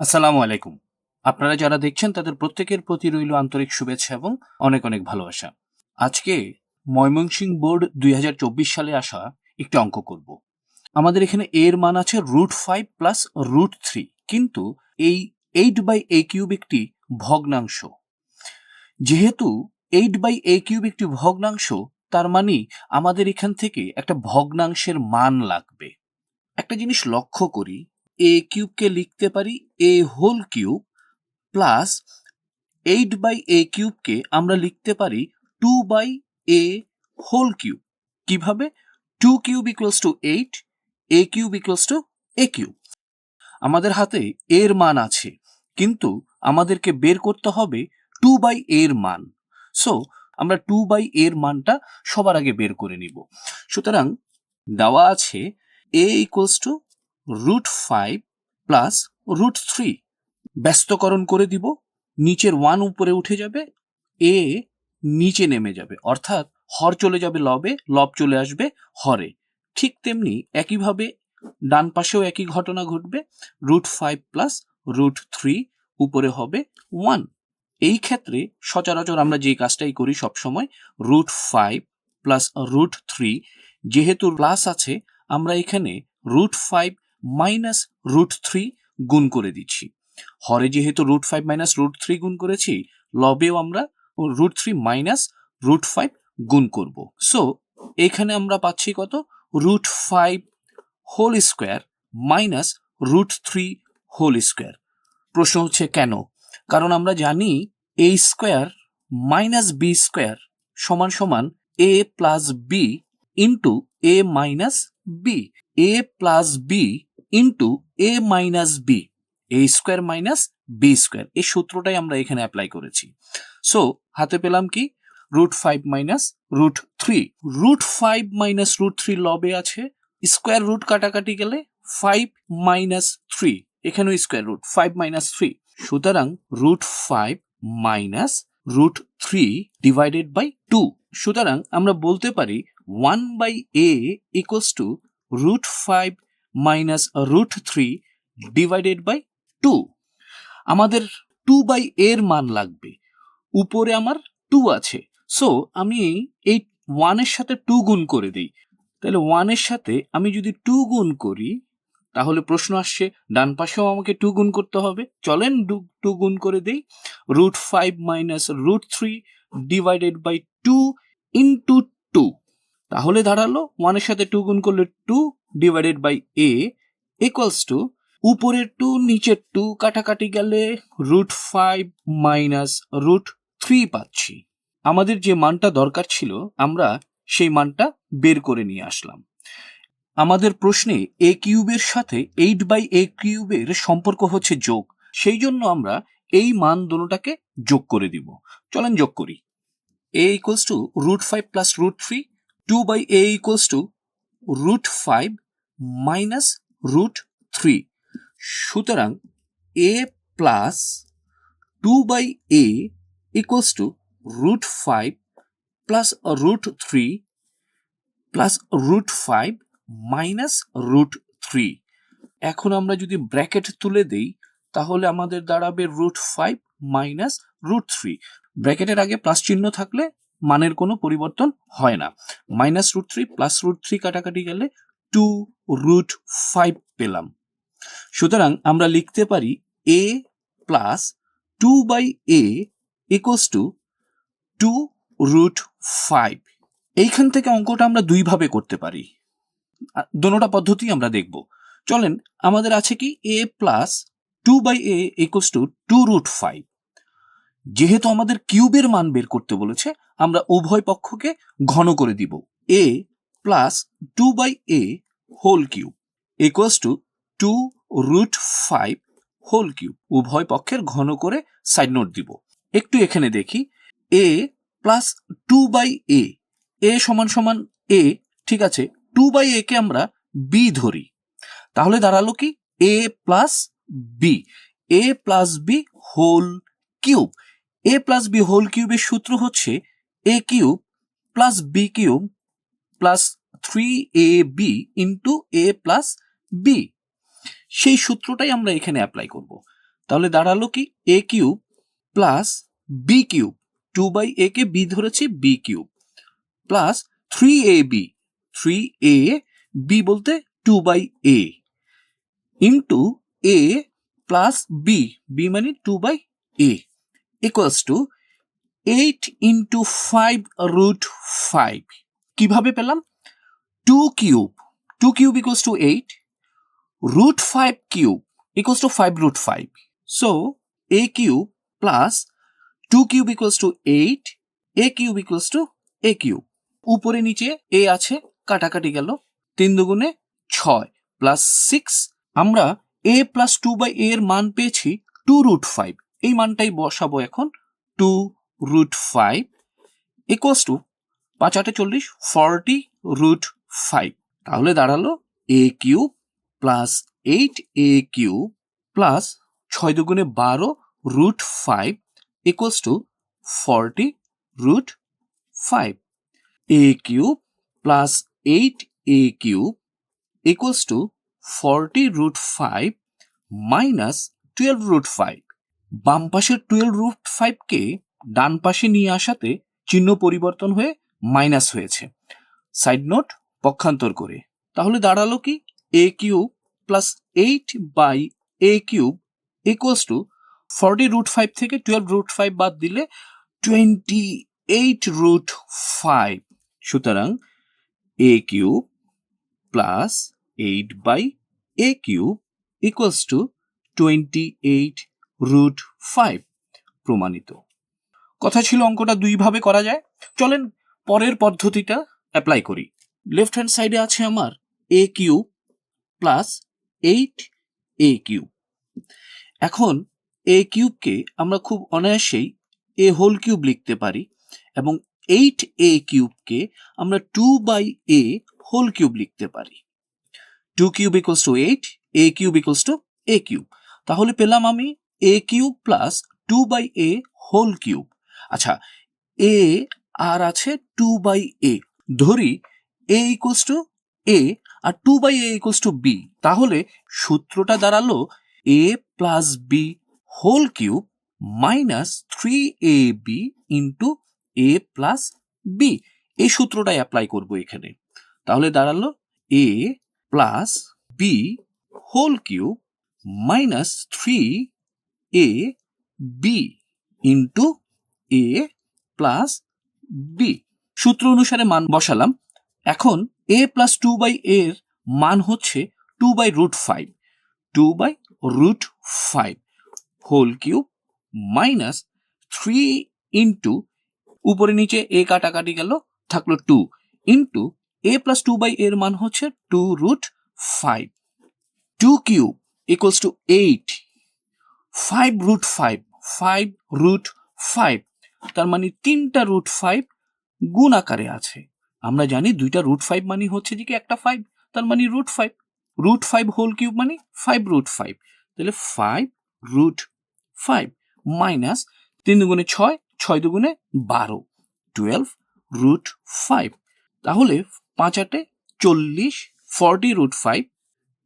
আসসালামু আলাইকুম। আপনারা যারা দেখছেন, তাদের প্রত্যেকের প্রতি রইল আন্তরিক শুভেচ্ছা এবং অনেক অনেক ভালোবাসা। আজকে ময়মনসিংহ বোর্ড দুই হাজার চব্বিশ সালে আসা একটি অঙ্ক করব। আমাদের এখানে এর মান আছে root five plus root three, কিন্তু এই এইট বাই এ কিউব একটি ভগ্নাংশ। যেহেতু এইট বাই এ কিউব একটি ভগ্নাংশ, তার মানে আমাদের এখান থেকে একটা ভগ্নাংশের মান লাগবে। একটা জিনিস লক্ষ্য করি এ কিউবকে লিখতে পারি a whole cube plus eight by a কিউবকে আমরা লিখতে পারি two by a whole cube কীভাবে? Two cube equals to eight a cube equals two a cube আমাদের হাতে এর মান আছে, কিন্তু আমাদেরকে বের করতে হবে টু বাই এর মান। সো আমরা টু বাই এর মানটা সবার আগে বের করে নিব। সুতরাং দেওয়া আছে a equals to root five plus root three ব্যস্তকরণ করে দিব, নিচের ওয়ান উপরে উঠে যাবে এ নিচে নেমে যাবে, অর্থাৎ হর চলে যাবে লবে, লব চলে আসবে হরে। ঠিক তেমনি একইভাবে ডান পাশেও একই ঘটনা ঘটবে root five plus root three উপরে হবে ওয়ান এই ক্ষেত্রে সচরাচর আমরা যে কাজটাই করি সবসময় root five plus root three যেহেতু প্লাস আছে, আমরা এখানে root five minus root three গুণ করে দিচ্ছি। হরে যেহেতু root five minus root three গুণ করেছি, লবেও আমরা root three minus root five গুণ করব। সো এখানে আমরা পাচ্ছি কত? Root five whole square minus root three whole square প্রশ্ন হচ্ছে কেন? কারণ আমরা জানি a square minus b square সমান সমান a plus b into a minus b a plus b into a minus b a square minus b square এই সূত্রটাই আমরা এখানে অ্যাপ্লাই করেছি। সো হাতে পেলাম কি? Root five minus root three root five minus root three লবে আছে। Square root কাটাকাটি গেলে ফাইভ মাইনাস থ্রি এখানেও square root five minus three সুতরাং root five minus root three divided by two সুতরাং আমরা বলতে পারি one by a equals to root five minus root three divided by two আমাদের two by এর মান লাগবে। উপরে আমার টু আছে। সো আমি এই ওয়ানের সাথে টু গুণ করে দিই। তাহলে ওয়ানের সাথে আমি যদি টু গুণ করি, তাহলে প্রশ্ন আসছে, ডান পাশেও আমাকে টু গুণ করতে হবে। চলেন টু গুণ করে দেই। Root five minus root three divided by two into two তাহলে দাঁড়াল ওয়ানের সাথে টু গুণ করলে two divided by a equals to উপরের টু নিচের টু কাটাকাটি গেলে root five minus root three পাচ্ছি। আমাদের যে মানটা দরকার ছিল, আমরা সেই মানটা বের করে নিয়ে আসলাম। আমাদের প্রশ্নে এ কিউবের সাথে এইট বাই এ কিউবের সম্পর্ক হচ্ছে যোগ। সেই জন্য আমরা এই মান দুটাকে যোগ করে দিব। চলেন যোগ করি। A equals to root five plus root three two by a equals to root five minus root three সুতরাং a plus two by a equals to root five plus root three plus root five minus root three এখন আমরা যদি bracket তুলে দেই, তাহলে আমাদের দাঁড়াবে root five minus root three ব্র্যাকেটের আগে প্লাস চিহ্ন থাকলে মানের কোনো পরিবর্তন হয় না। Minus root three plus root three কাটাকাটি গেলে টু রুট ফাইভ পেলাম। সুতরাং আমরা লিখতে পারি a plus two by a equals to two root five এইখান থেকে অঙ্কটা আমরা দুইভাবে করতে পারি। দোনোটা পদ্ধতি আমরা দেখব। চলেন, আমাদের আছে কি a plus two by a equals to two root five যেহেতু আমাদের কিউবের মান বের করতে বলেছে, আমরা উভয় পক্ষকে ঘন করে দিব। A plus two by a whole cube equals to two root five whole cube উভয় পক্ষের ঘন করে সাইড নোট দিব। একটু এখানে দেখি। A plus two by a a সমান সমান এ ঠিক আছে টু বাই এ কে আমরা বি ধরি। তাহলে দাঁড়াল কি? A plus b a plus b whole cube a plus b whole কিউবের সূত্র হচ্ছে a cube plus b cube plus three a b into a plus b সেই সূত্রটাই আমরা এখানে অ্যাপ্লাই করব। তাহলে দাঁড়াল কি? A cube plus b cube two by a K b ধরেছি b cube plus three a b three a b বলতে two by a into a plus b b মানে two by a equals to eight into five root five কীভাবে পেলাম two cube two cube equals to eight root 5 cube equals to 5 root 5. So, a cube plus 2 cube equals to 8, a cube equals to a cube. উপরে নিচে a আছে কাটাকাটি গেল তিন দুগুণে ছয় প্লাস সিক্স আমরা a প্লাস টু বাই এর মান পেয়েছি টু রুট ফাইভ এই মানটাই বসাবো এখন two root five equals to পাঁচ আটে চল্লিশ ফর্টি রুট ফাইভ তাহলে দাঁড়াল a cube plus eight a cube plus ছয় দুগুণে বারো root five equals to forty root five a cube plus eight a cube equals to forty root five minus twelve root five বাম পাশের twelve root ফাইভকে ডান পাশে নিয়ে আসাতে চিহ্ন পরিবর্তন হয়ে মাইনাস হয়েছে। সাইড নোট পক্ষান্তর করে। তাহলে দাঁড়াল কি? A cube plus eight by a cube equals to forty root five থেকে টুয়েলভ রুট ফাইভ বাদ দিলে টোয়েন্টি এইট রুট ফাইভ সুতরাং a cube plus eight by a cube equals to twenty eight root five প্রমাণিত। কথা ছিল অঙ্কটা দুইভাবে করা যায়। চলেন পরের পদ্ধতিটা অ্যাপ্লাই করি। লেফট হ্যান্ড সাইডে আছে আমার a cube plus eight a cube এখন এ কিউবকে আমরা খুব অনায়াসেই এ হোল কিউব লিখতে পারি এবং এইট এ কিউবকে আমরা two by a whole cube লিখতে পারি। Two cube equals to eight a cube equals two a cube তাহলে পেলাম আমি a cube plus two by a whole cube আচ্ছা এ আর আছে টু বাই এ ধরি a equals two a R two by a equals to b তাহলে সূত্রটা দাঁড়াল a plus b whole cube minus three a b into a plus b এই সূত্রটাই apply করব এখানে। তাহলে দাঁড়াল a plus b whole cube minus three a b into a plus b সূত্র অনুসারে মান বসালাম। এখন এ প্লাস টু বাই এর মান হচ্ছে two by root five two by root five whole cube minus three into উপরে নিচে এ কাটাকাটি গেল, থাকল two into a plus two by এর মান হচ্ছে two root five two cube equals to eight five root five five root five তার মানে তিনটা রুট ফাইভ গুণ আকারে আছে। আমরা জানি দুইটা রুট ফাইভ মানে হচ্ছে যে কি একটা ফাইভ তার মানে root five root five whole cube মানে ফাইভ রুট ফাইভ তাহলে ফাইভ রুট ফাইভ মাইনাস তিন দুগুণে ছয় ছয় দুগুণে বারো টুয়েলভ রুট ফাইভ তাহলে পাঁচ আটে চল্লিশ forty root five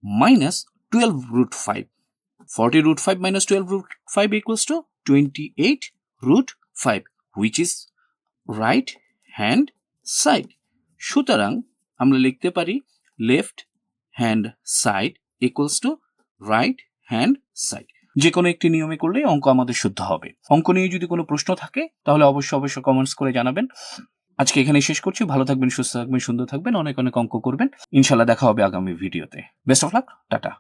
minus twelve root five forty root five minus twelve root five equals to twenty eight root five which is right hand side সুতরাং আমরা লিখতে পারি left hand side equals to right hand side যে কোনো একটি নিয়মে করলেই অঙ্ক আমাদের শুদ্ধ হবে। অঙ্ক নিয়ে যদি কোনো প্রশ্ন থাকে, তাহলে অবশ্যই অবশ্যই কমেন্টস করে জানাবেন। আজকে এখানে শেষ করছি। ভালো থাকবেন, সুস্থ থাকবেন, সুন্দর থাকবেন। অনেক অনেক অঙ্ক করবেন। ইনশাল্লাহ দেখা হবে আগামী ভিডিওতে। Best of luck tata.